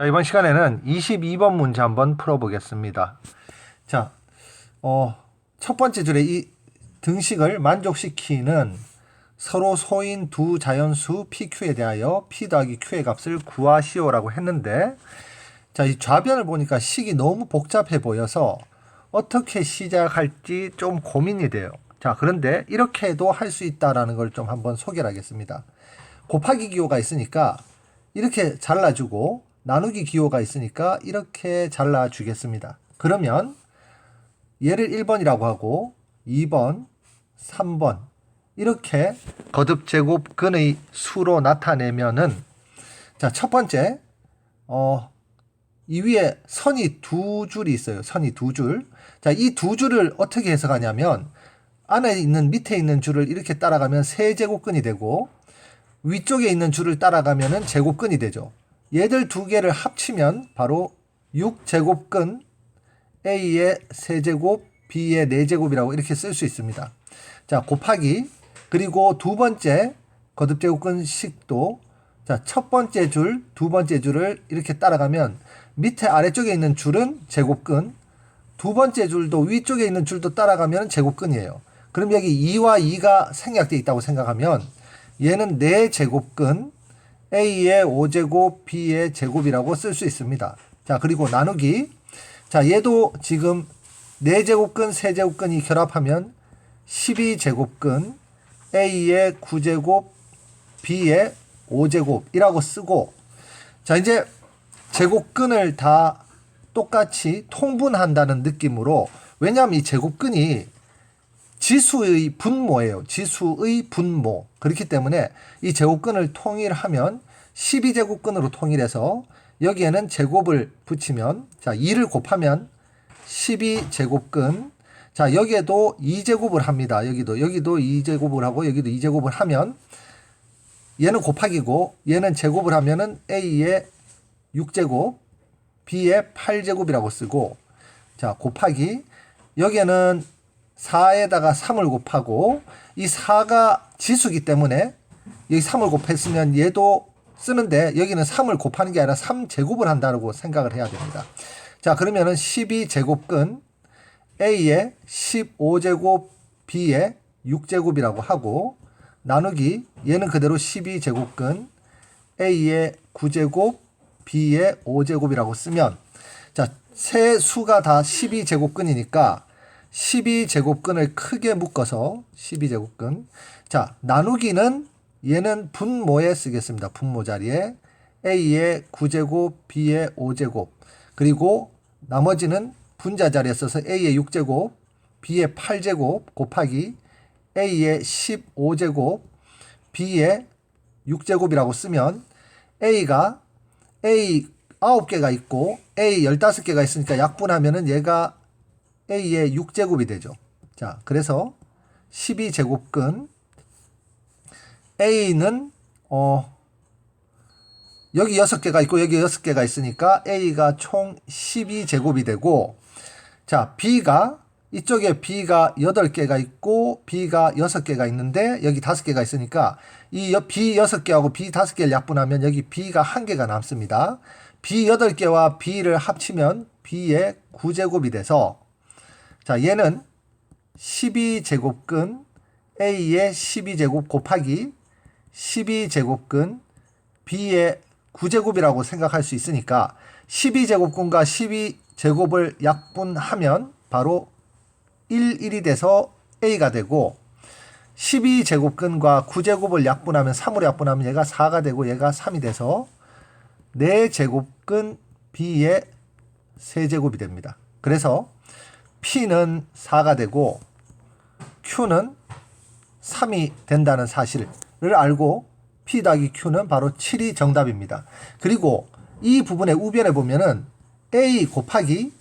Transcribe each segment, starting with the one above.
자, 이번 시간에는 22번 문제 한번 풀어보겠습니다. 자, 어, 첫 번째 줄에 이 등식을 만족시키는 서로 소인 두 자연수 PQ에 대하여 P 더하기 Q의 값을 구하시오라고 했는데, 자, 이 좌변을 보니까 식이 너무 복잡해 보여서 어떻게 시작할지 좀 고민이 돼요. 자, 그런데 이렇게도 할 수 있다라는 걸 좀 한번 소개를 하겠습니다. 곱하기 기호가 있으니까 이렇게 잘라주고 나누기 기호가 있으니까 이렇게 잘라주겠습니다. 그러면 얘를 1번이라고 하고 2번, 3번 이렇게 거듭 제곱근의 수로 나타내면은 자, 첫 번째 어, 이 위에 선이 두 줄이 있어요. 선이 두 줄. 자, 이 두 줄을 어떻게 해석하냐면 안에 있는 밑에 있는 줄을 이렇게 따라가면 세 제곱근이 되고 위쪽에 있는 줄을 따라가면은 제곱근이 되죠. 얘들 두 개를 합치면 바로 6제곱근 A의 세제곱, B의 4제곱이라고 이렇게 쓸 수 있습니다. 자, 곱하기 그리고 두 번째 거듭제곱근 식도 자, 첫 번째 줄, 두 번째 줄을 이렇게 따라가면 밑에 아래쪽에 있는 줄은 제곱근, 두 번째 줄도 위쪽에 있는 줄도 따라가면 제곱근이에요. 그럼 여기 2와 2가 생략되어 있다고 생각하면 얘는 4제곱근, A의 5제곱, B의 제곱이라고 쓸 수 있습니다. 자, 그리고 나누기. 자, 얘도 지금 4제곱근, 3제곱근이 결합하면 12제곱근, A의 9제곱, B의 5제곱이라고 쓰고, 자, 이제 제곱근을 다 똑같이 통분한다는 느낌으로, 왜냐하면 이 제곱근이 지수의 분모예요. 지수의 분모. 그렇기 때문에 이 제곱근을 통일하면 12제곱근으로 통일해서 여기에는 제곱을 붙이면 자 2를 곱하면 12제곱근 자 여기에도 2제곱을 합니다. 여기도 여기도 2제곱을 하고 여기도 2제곱을 하면 얘는 곱하기고 얘는 제곱을 하면은 A의 6제곱 B의 8제곱이라고 쓰고 자 곱하기 여기에는 4에다가 3을 곱하고 이 4가 지수기 때문에 여기 3을 곱했으면 얘도 쓰는데 여기는 3을 곱하는 게 아니라 3제곱을 한다고 생각을 해야 됩니다. 자, 그러면은 12제곱근 A의 15제곱 B의 6제곱이라고 하고 나누기 얘는 그대로 12제곱근 A의 9제곱 B의 5제곱이라고 쓰면 자, 세 수가 다 12제곱근이니까 12제곱근을 크게 묶어서 12제곱근. 자, 나누기는 얘는 분모에 쓰겠습니다. 분모 자리에 A의 9제곱, B의 5제곱. 그리고 나머지는 분자 자리에 써서 A의 6제곱, B의 8제곱 곱하기 A의 15제곱, B의 6제곱이라고 쓰면 A가 A 9개가 있고 A 15개가 있으니까 약분하면은 얘가 A의 6제곱이 되죠. 자, 그래서 12제곱근 A는 어 여기 6개가 있고 여기 6개가 있으니까 A가 총 12제곱이 되고 자, B가 이쪽에 B가 8개가 있고 B가 6개가 있는데 여기 5개가 있으니까 이 B 6개하고 B 5개를 약분하면 여기 B가 1개가 남습니다. B 8개와 B를 합치면 B의 9제곱이 돼서 자, 얘는 12제곱근 A의 12제곱 곱하기 12제곱근 B의 9제곱이라고 생각할 수 있으니까 12제곱근과 12제곱을 약분하면 바로 1, 1이 돼서 A가 되고 12제곱근과 9제곱을 약분하면 3으로 약분하면 얘가 4가 되고 얘가 3이 돼서 4제곱근 B의 세제곱이 됩니다. 그래서 P는 4가 되고 Q는 3이 된다는 사실을 알고 P 더하기 Q는 바로 7이 정답입니다. 그리고 이 부분의 우변에 보면은 A 곱하기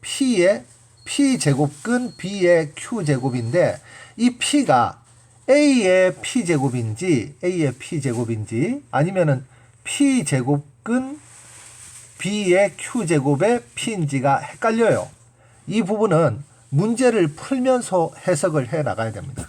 P의 P 제곱근 B의 Q 제곱인데 이 P가 A의 P 제곱인지 A의 P 제곱인지 아니면은 P 제곱근 B의 Q 제곱의 P인지가 헷갈려요. 이 부분은 문제를 풀면서 해석을 해 나가야 됩니다.